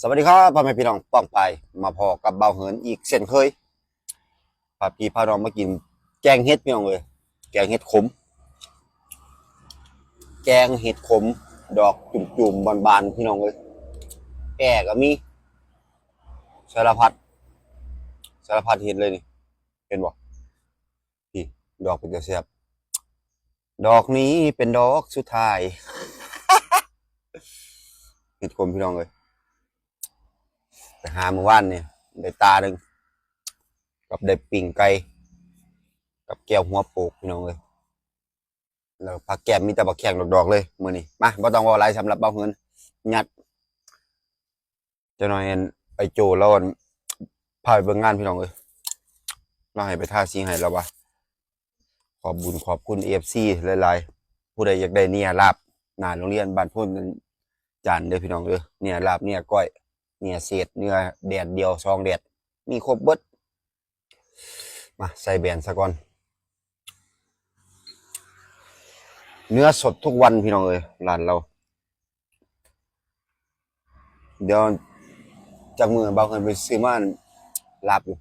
สวัสดีครับพ่อแม่พี่น้องป้องไปมาพอกับเบาเหินอีกเช่นเคยพาพี่พาน้องมากิน แกงเห็ดพี่น้องเลยแกงเห็ดขม แกงเห็ดขม ดอกจุ่มๆบานๆพี่น้องเลยแก่ก็มีสารพัดสารพัดเห็ดเลยนี่เห็นบ่พี่ดอกเป็นจะเสียบดอกนี้เป็นดอกสุดท้ายเห็ดขมพี่น้องเลย หาเมื่อวานเนี่ยได้ตาหนึ่งกับได้ปิ่งไก่กับแก้วหัวโปกพี่น้องเลยแล้วผักแก้มมีแต่บักแข้งดอกๆเลยมื้อนี้มาบ่ต้องว่าอะไรสำหรับเบาเงินยัดเจะหน่อยอันไอโจแล้วอันพาไปเบิ่งงานพี่น้องเลยเราให้ไปท่าสีให้แล้วะขอบบุญขอบคุณ AFC หลายๆ ผู้ใดอยากได้เนี่ยลาบหน้าโรงเรียนบ้านพุ่นจานเด้อพี่น้องเด้อเนี่ยลาบเนี่ยก้อย เนี่ยเศษเนื้อแดดเดียวซองแดดมีครบเบิดมาใส่แบนซะก่อน เนื้อสดทุกวันพี่น้องเอ้ยร้านเรา เดี๋ยวจากมือเบาเคินไปซื้อมาลาบอยู่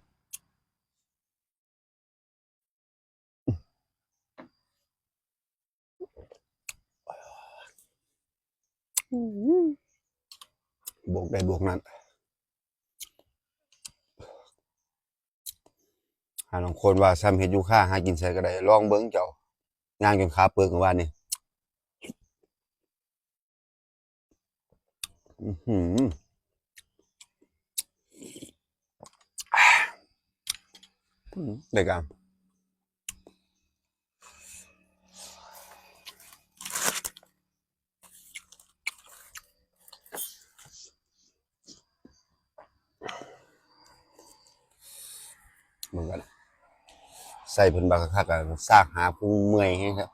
บวกได้บวกนั้นหาลองคนว่าซ้ำเฮ็ดยูค่าหากินใส่ก็ได้ลองเบิ่งเจ้าย่างจนขาเปิกเมื่อวานนี่อื้อหืออืมได้กา มือนกันใส่เพิ่นบากคักๆกันซากหาผู้เมื่อยให้ครับ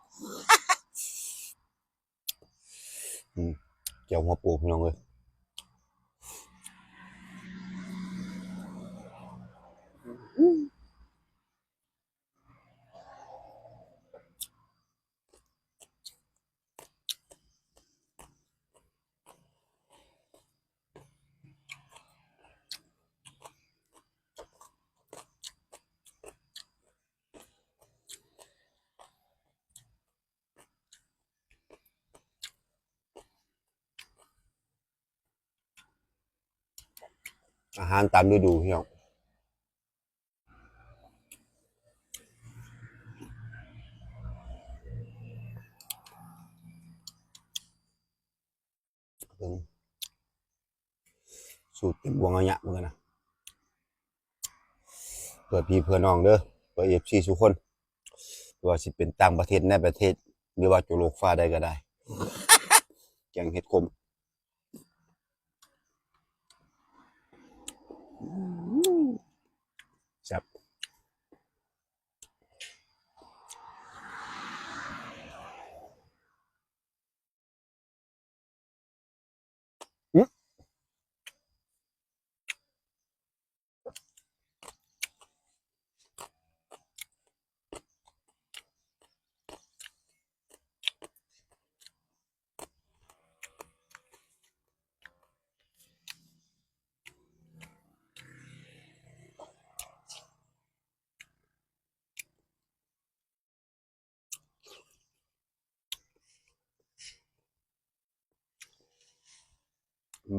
อืมเกี่ยวหัวปูพี่น้องเลย อาหารตามฤดูพี่น้องสูตรเป็นบวงอะยะเหมือนกันนะเพื่อพี่เพื่อน้องเด้อเพื่อเอฟซีทุกคนว่าสิเป็นต่างประเทศในประเทศ หรือว่าจุโลกฟ้าได้ก็ได้แกงเห็ดขม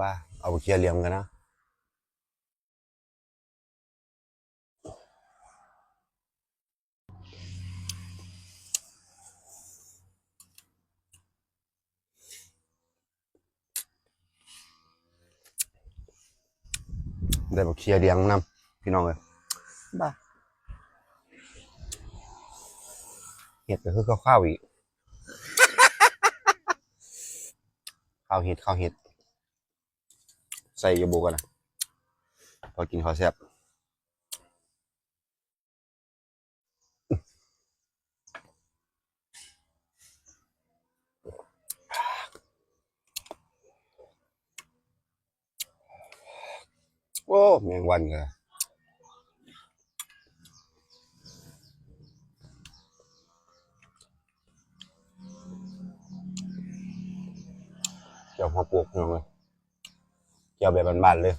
บ้า เอาไปเคลียร์เหลี่ยมกันนะ ได้บอกเคลียร์เหลี่ยมนำพี่น้องเลยบ้าเห็ดก็คือข้าวๆอีกข้าวเห็ดข้าวเห็ด ใส่ยาโบกันนะพอกินข้าวแซ่บโอ้แมงวันเลยเจ้าหัวปลูกพี่น้อง เลยกี่ยวแบบบานๆเลย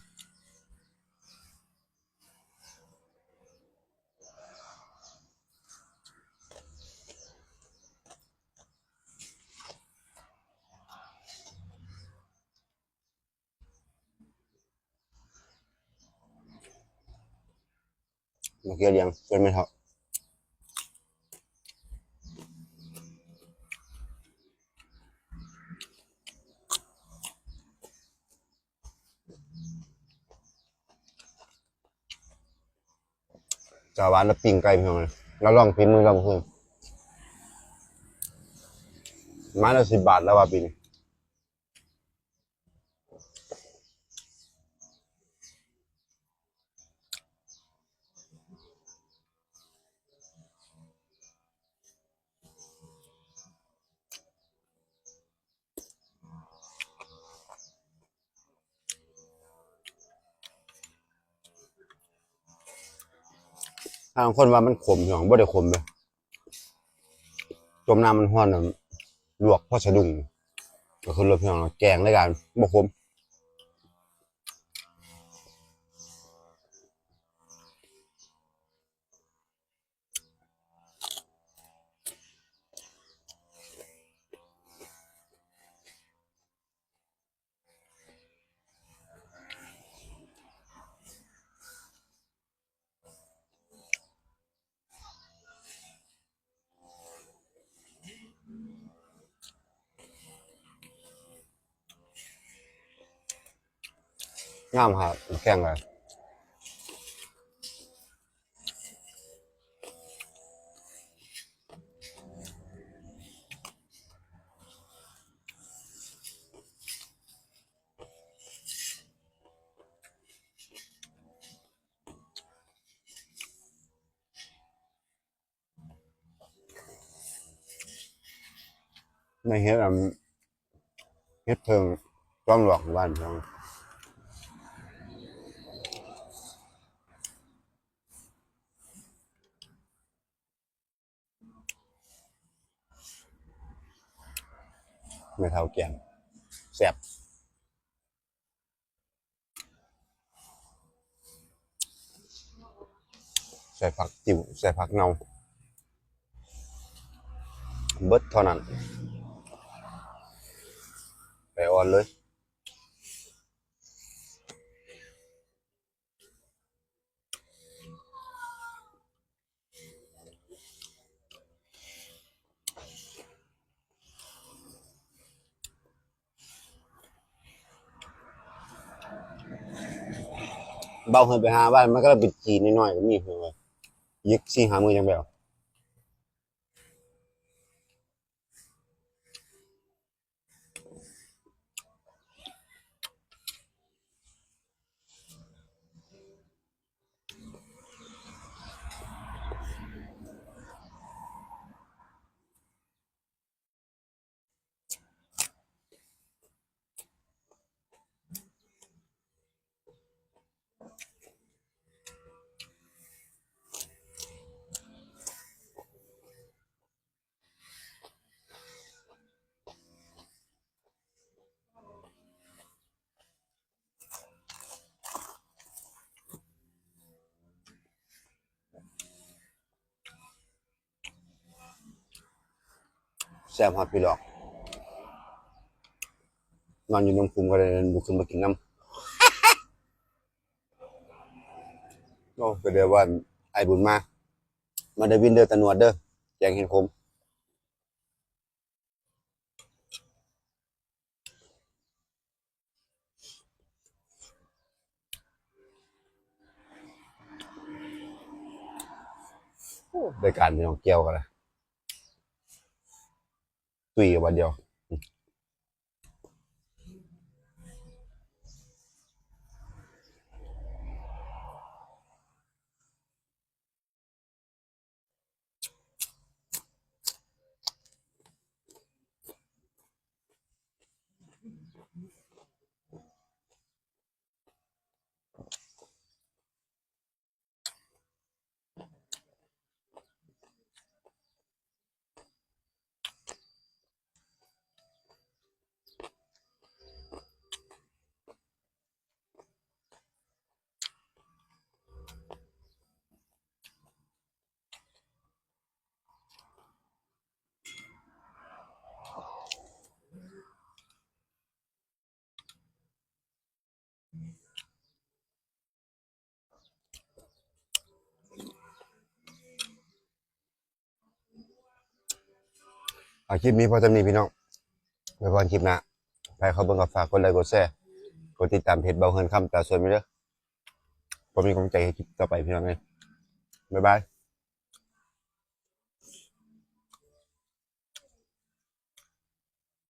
มื่อกี้เลี้ยงเป็นไม่เท่า จาวานแล้วปิ้งไก่พี่น้องเลยแล้วลองพิมพ์มือลองคืนไม้ละสิบบาทแล้วว่าปีนี้ ทางคนว่ามันขมพี่น้องบ่ได้ขมเลยจมน้ำมันห้อนลวกพอสะดุ้งก็คือรสพี่น้องแกงด้วยกันบ่ขม งามครับแข็งเลยในเฮ็ดอะเฮ็ดเพิงต้องหลอกบ้านพี่น้อง ไม่เท่าแกงแซ่บใส่ผักจิ๋วใส่ผักเนาเบิดเท่านั้นไปออนเลย เบาเหินไปหาบ้านมันก็เปิดจีนน้อยๆก็มีเหรอนว่ายึกซี่หามือยังแบบ แซ่บฮอดพี่หลอก นอนอยู่น้ำพุงก็เลยบุกขึ้นมากินน้ำโอ้ก็เดี๋ยวว่าไอ้บุญมา มาได้วินเดอร์ตนวดเด้อแจงเห็นคมได้วยการพี่น้องเกี่ยวกันเตุยกับวันเดียว เอาคลิปนี้พอจำนี้พี่น้องไปพรคลิปหน้าไปเขาเบิ่งกับฝากกดไลค์กดแชร์กดติดตามเพจเบาเฮินคำตาสวนไม่เด้อผมมีกำลังใจให้คลิปต่อไปพี่น้องเลยบ๊ายบาย